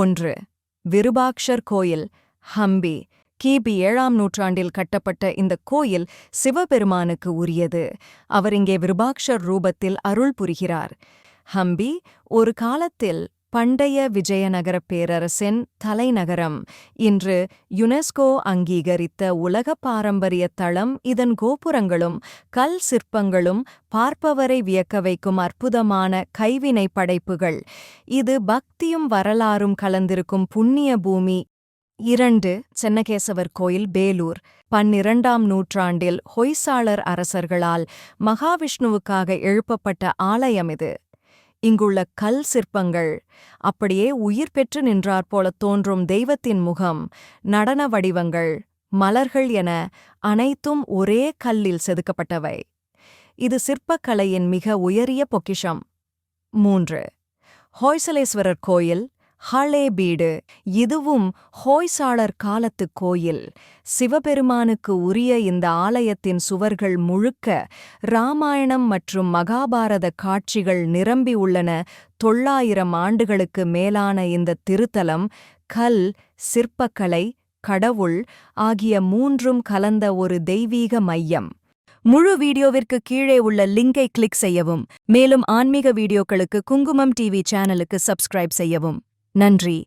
ஒன்று. விருபாக்ஷர் கோயில் ஹம்பி கிபி ஏழாம் நூற்றாண்டில் கட்டப்பட்ட இந்த கோயில் சிவபெருமானுக்கு உரியது. அவர் இங்கே விருபாக்ஷர் ரூபத்தில் அருள் புரிகிறார். ஹம்பி ஒரு காலத்தில் பண்டைய விஜயநகரப் பேரரசின் தலைநகரம். இன்று யுனெஸ்கோ அங்கீகரித்த உலக பாரம்பரிய தளம் இதன் கோபுரங்களும் கல் சிற்பங்களும் பார்ப்பவரை வியக்க வைக்கும் அற்புதமான கைவினை படைப்புகள். இது பக்தியும் வரலாறும் கலந்திருக்கும் புண்ணிய பூமி. இரண்டு சென்னகேசவர் கோயில் பேலூர் பன்னிரண்டாம் நூற்றாண்டில் ஹொய்சாளர் அரசர்களால் மகாவிஷ்ணுவுக்காக எழுப்பப்பட்ட ஆலயம் இது. இங்குள்ள கல் சிற்பங்கள். அப்படியே உயிர் பெற்று நின்றாற்போலத் தோன்றும் தெய்வத்தின் முகம் நடன வடிவங்கள் மலர்கள் என அனைத்தும் ஒரே கல்லில் செதுக்கப்பட்டவை. இது சிற்பக்கலையின் மிக உயரிய பொக்கிஷம். மூன்று. ஹோய்சலேஸ்வரர் கோயில் ஹளேபீடு இதுவும் ஹோய்சாளர் காலத்து கோயில். சிவபெருமானுக்கு உரிய இந்த ஆலயத்தின் சுவர்கள் முழுக்க ராமாயணம் மற்றும் மகாபாரத காட்சிகள் நிரம்பி உள்ளன. தொள்ளாயிரம் ஆண்டுகளுக்கு மேலான இந்த திருத்தலம் கல் சிற்பக்கலை கடவுள் ஆகிய மூன்றும் கலந்த ஒரு தெய்வீக மையம். முழு வீடியோவிற்கு கீழே உள்ள லிங்கை கிளிக் செய்யவும். மேலும் ஆன்மீக வீடியோக்களுக்கு குங்குமம் டிவி சேனலுக்கு சப்ஸ்கிரைப் செய்யவும். நன்றி